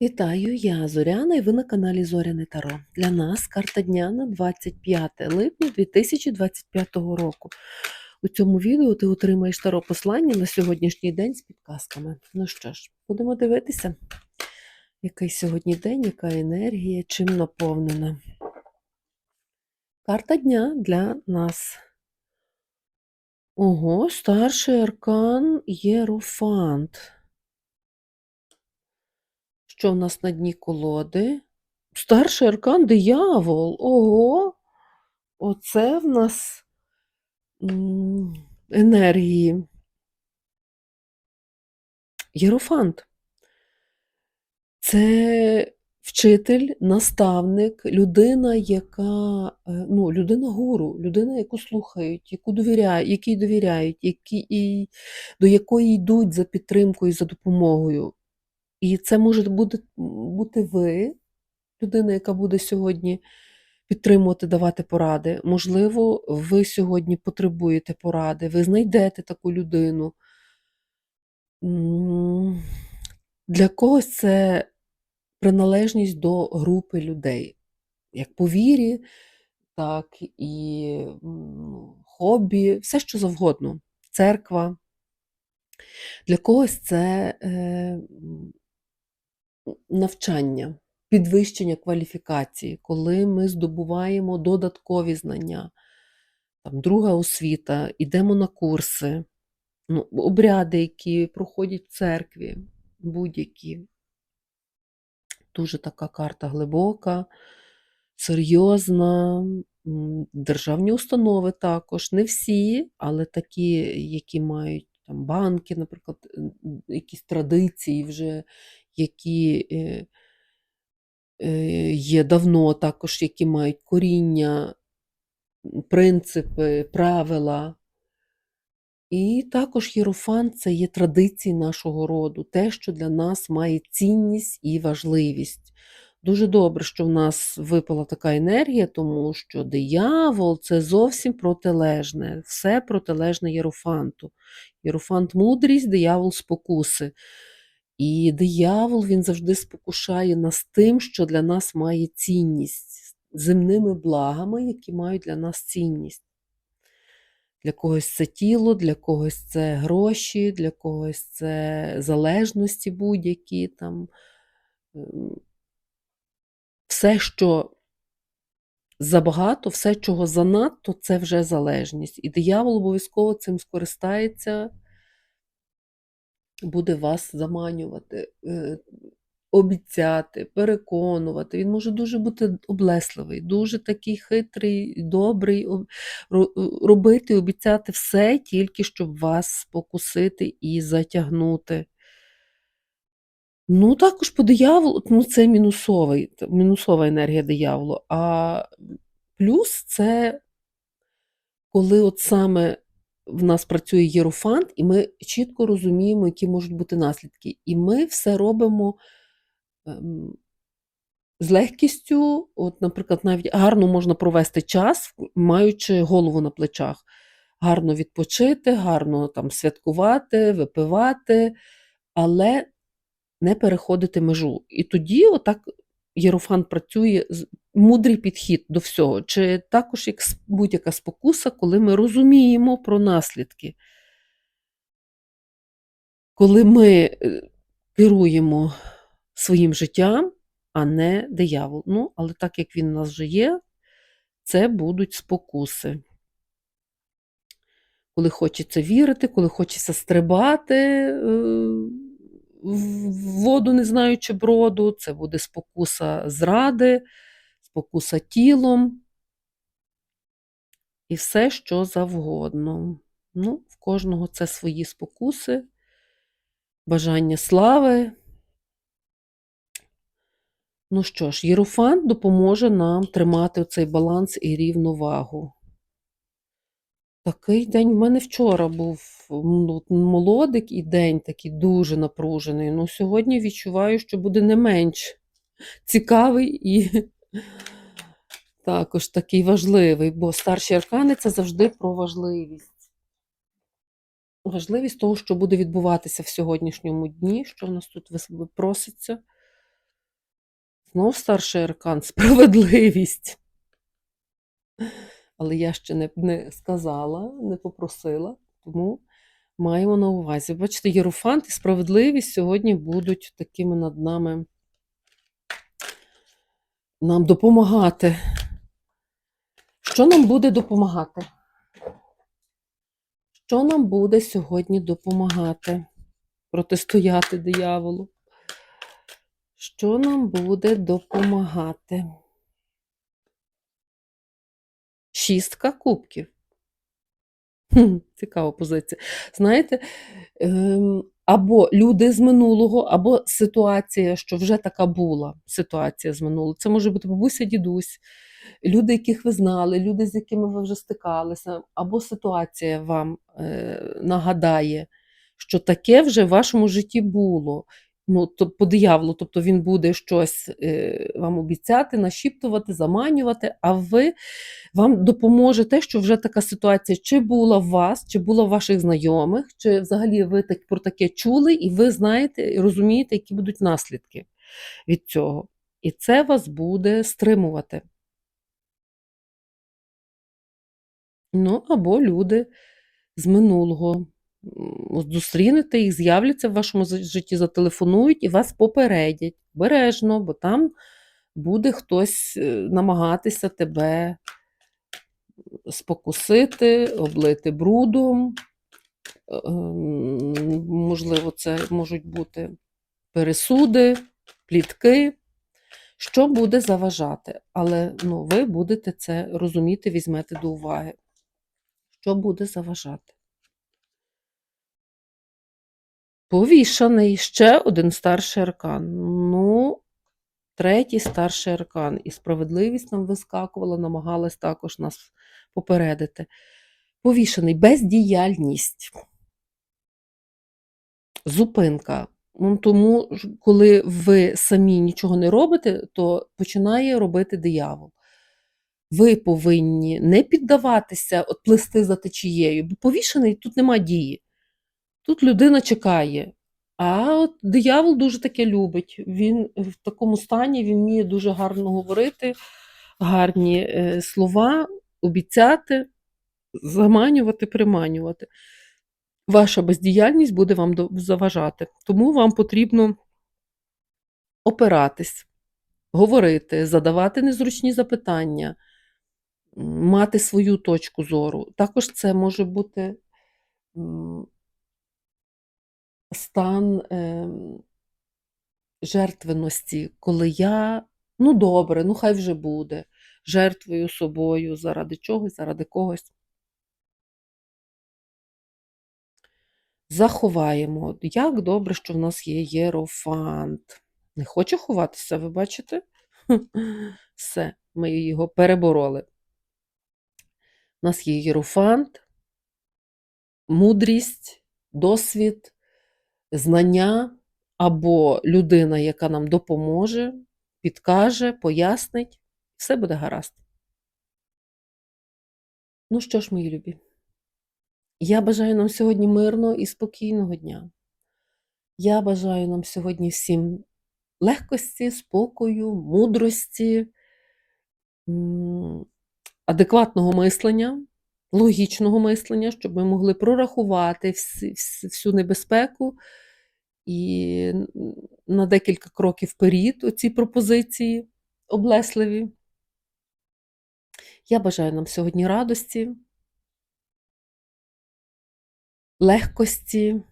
Вітаю, я Зоряна і ви на каналі Зоряне Таро. Для нас карта дня на 25 липня 2025 року. У цьому відео ти отримаєш таро послання на сьогоднішній день з підказками. Ну що ж, будемо дивитися, який сьогодні день, яка енергія, чим наповнена. Карта дня для нас. Ого, старший аркан Єрофант. Що в нас на дні колоди? Старший аркан диявол. Ого! Оце в нас енергії. Єрофант. Це вчитель, наставник, людина, яка, е, ну, людина гуру, людина, яку слухають, яку довіряють, якій довіряють, які, і, до якої йдуть за підтримкою, за допомогою. І це може бути, ви, людина, яка буде сьогодні підтримувати, давати поради. Можливо, ви сьогодні потребуєте поради, ви знайдете таку людину. Для когось це приналежність до групи людей, як по вірі, так і хобі, все що завгодно, церква. Для когось це е, навчання, підвищення кваліфікації, коли ми здобуваємо додаткові знання, там, друга освіта, йдемо на курси, ну, обряди, які проходять в церкві, будь-які. Дуже така карта глибока, серйозна, державні установи також. Не всі, але такі, які мають там банки, наприклад, якісь традиції вже, які е, е, є давно, також які мають коріння, принципи, правила. І також єрофант це є традиції нашого роду, те, що для нас має цінність і важливість. Дуже добре, що в нас випала така енергія, тому що диявол це зовсім протилежне, все протилежне єрофанту. Єрофант мудрість, диявол спокуси. І диявол він завжди спокушає нас тим, що для нас має цінність, земними благами, які мають для нас цінність. Для когось це тіло, для когось це гроші, для когось це залежності будь-які там. ем, Все, що забагато, все, чого занадто, це вже залежність. І диявол обов'язково цим скористається, буде вас заманювати, е, обіцяти, переконувати. Він може дуже бути облесливий, дуже такий хитрий, добрий, робити, обіцяти все, тільки щоб вас спокусити і затягнути. Ну, також по дияволу, ну, це мінусовий, мінусова енергія дияволу. А плюс це коли от саме в нас працює єрофант, і ми чітко розуміємо, які можуть бути наслідки. І ми все робимо ем, з легкістю, от, наприклад, навіть гарно можна провести час, маючи голову на плечах. Гарно відпочити, гарно там святкувати, випивати, але не переходити межу. І тоді отак Єрофант працює мудрий підхід до всього. Чи також як будь-яка спокуса, коли ми розуміємо про наслідки. Коли ми е, керуємо своїм життям, а не диявол. Ну, але так як він у нас вже є, це будуть спокуси. Коли хочеться вірити, коли хочеться стрибати е, в воду, не знаючи броду, це буде спокуса зради, спокуса тілом і все, що завгодно. Ну, в кожного це свої спокуси, бажання слави. Ну що ж, Єрофант допоможе нам тримати цей баланс і рівновагу. Такий день в мене вчора був м, молодик і день такий дуже напружений. Ну, сьогодні відчуваю, що буде не менш цікавий і також такий важливий, бо старші аркани це завжди про важливість. Важливість того, що буде відбуватися в сьогоднішньому дні, що в нас тут проситься. Знов старший аркан справедливість. Але я ще не, не сказала, не попросила, тому маємо на увазі. Бачите, Єрофант і справедливість сьогодні будуть такими над нами нам допомагати. Що нам буде допомагати? Що нам буде сьогодні допомагати? Протистояти дияволу? Що нам буде допомагати? Шістка кубків. Цікава позиція. Знаєте, ем, або люди з минулого, або ситуація, що вже така була ситуація з минулого. Це може бути бабуся, дідусь, люди, яких ви знали, люди, з якими ви вже стикалися, або ситуація вам е, нагадає, що таке вже в вашому житті було. Ну, то по дияволу, тобто він буде щось е, вам обіцяти, нашіптувати, заманювати, а ви вам допоможе те, що вже така ситуація чи була в вас, чи була в ваших знайомих, чи взагалі ви так про таке чули, і ви знаєте і розумієте, які будуть наслідки від цього. І це вас буде стримувати. Ну, або люди з минулого. Зустрінете їх, з'являться в вашому житті, зателефонують і вас попередять. Бережно, бо там буде хтось е, намагатися тебе спокусити, облити брудом. Е, Можливо, це можуть бути пересуди, плітки. Що буде заважати? Але ну, ви будете це розуміти, візьмете до уваги. Що буде заважати? Повішаний ще один старший аркан. Ну, третій старший аркан. І справедливість нам вискакувала, намагалась також нас попередити. Повішаний бездіяльність. Зупинка. Ну, тому, коли ви самі нічого не робите, то починає робити диявол. Ви повинні не піддаватися, от плисти за течією, бо повішений тут нема дії. Тут людина чекає. А от диявол дуже таке любить. Він в такому стані він вміє дуже гарно говорити, гарні е, слова, обіцяти, заманювати, приманювати. Ваша бездіяльність буде вам заважати. Тому вам потрібно опиратись, говорити, задавати незручні запитання, мати свою точку зору. Також це може бути стан ем, жертвеності, коли я, ну добре, ну хай вже буде, жертвую собою заради чогось, заради когось. Заховаємо. Як добре, що в нас є єрофант. Не хоче ховатися, ви бачите? Все, ми його перебороли. У нас є єрофант, мудрість, досвід, знання або людина, яка нам допоможе, підкаже, пояснить. Все буде гаразд. Ну що ж, мої любі, я бажаю нам сьогодні мирного і спокійного дня. Я бажаю нам сьогодні всім легкості, спокою, мудрості, адекватного мислення, логічного мислення, щоб ми могли прорахувати всю небезпеку і на декілька кроків вперед оці пропозиції облесливі. Я бажаю нам сьогодні радості, легкості,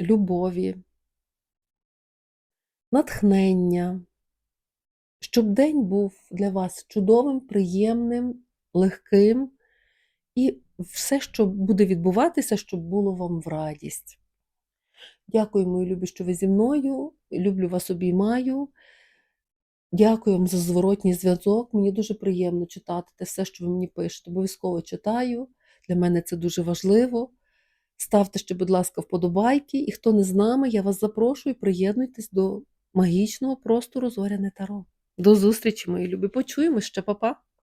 любові, натхнення, щоб день був для вас чудовим, приємним, легким, і все, що буде відбуватися, щоб було вам в радість. Дякую, мої любі, що ви зі мною. Люблю вас, обіймаю. Дякую вам за зворотній зв'язок. Мені дуже приємно читати те все, що ви мені пишете. Обов'язково читаю. Для мене це дуже важливо. Ставте ще, будь ласка, вподобайки. І хто не з нами, я вас запрошую, приєднуйтесь до магічного простору Зоряне Таро. До зустрічі, мої любі. Почуємось ще, па-па!